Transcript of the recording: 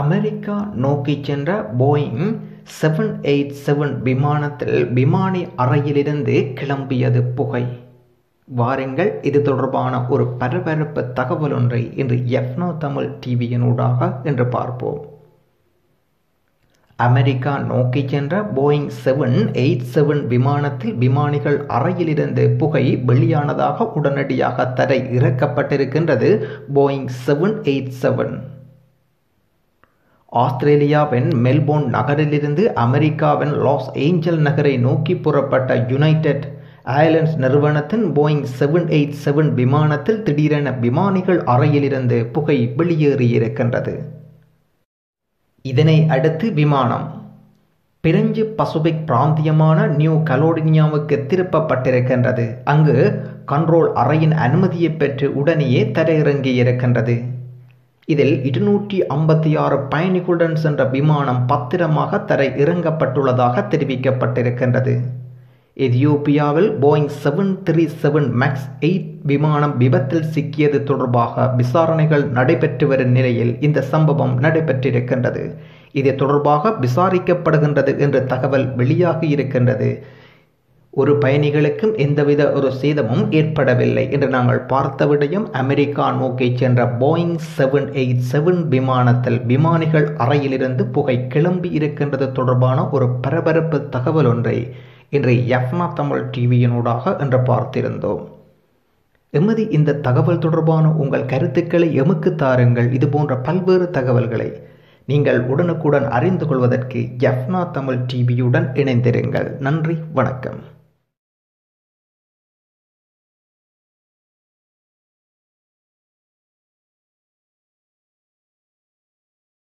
America நோக்கிச் சென்ற Boeing seven eight seven விமானத்தில் விமானி அறையிலிருந்து கிளம்பியது புகை. வாருங்கள் இது தொடர்பான ஒரு பரபரப்பு தகவல் ஒன்றை இன்று எஃப்னோ தமிழ் டிவியினூடாக என்று பார்ப்போம். அமெரிக்கா நோக்கி சென்ற போயிங் செவன் எயிட் செவன் விமானத்தில் விமானிகள் அறையிலிருந்து புகை வெளியானதாக உடனடியாக தரை இறக்கப்பட்டிருக்கின்றது. போயிங் செவன் எயிட் செவன் ஆஸ்திரேலியாவின் மெல்போர்ன் நகரிலிருந்து அமெரிக்காவின் லாஸ் ஏஞ்சல் நகரை நோக்கி புறப்பட்ட யுனைடெட் ஏர்லைன்ஸ் நிறுவனத்தின் போயிங் செவன் எயிட் செவன் விமானத்தில் திடீரென விமானிகள் அறையிலிருந்து புகை வெளியேறியிருக்கின்றது. இதனை அடுத்து விமானம். பிரெஞ்சு பசுபிக் பிராந்தியமான நியூ கலோடினியாவுக்கு திருப்பப்பட்டிருக்கின்றது. அங்கு கண்ட்ரோல் அறையின் அனுமதியை பெற்று உடனேயே தரையிறங்கியிருக்கின்றது. இதில் இருநூற்றி ஐம்பத்தி ஆறு பயணிகளுடன் சென்ற விமானம் பத்திரமாக தரை இறங்கப்பட்டுள்ளதாக தெரிவிக்கப்பட்டிருக்கின்றது. எதியோப்பியாவில் Boeing seven three seven max eight விமானம் விபத்தில் சிக்கியது தொடர்பாக விசாரணைகள் நடைபெற்று வரும் நிலையில் இந்த சம்பவம் நடைபெற்றிருக்கின்றது. இது தொடர்பாக விசாரிக்கப்படுகின்றது என்ற தகவல் வெளியாகி இருக்கின்றது. ஒரு பயணிகளுக்கும் எந்தவித ஒரு சேதமும் ஏற்படவில்லை என்று நாங்கள் பார்த்த விடயம் அமெரிக்கா நோக்கி சென்ற போயிங் செவன் எயிட் செவன் விமானத்தில் விமானிகள் அறையிலிருந்து புகை கிளம்பி இருக்கின்றது தொடர்பான ஒரு பரபரப்பு தகவல் ஒன்றை இன்று எஃப்மா தமிழ் டிவியினூடாக என்று பார்த்திருந்தோம். எமது இந்த தகவல் தொடர்பான உங்கள் கருத்துக்களை எமக்கு தாருங்கள். இது போன்ற பல்வேறு தகவல்களை நீங்கள் உடனுக்குடன் அறிந்து கொள்வதற்கு எஃப்னா தமிழ் டிவியுடன் இணைந்திருங்கள். நன்றி வணக்கம்.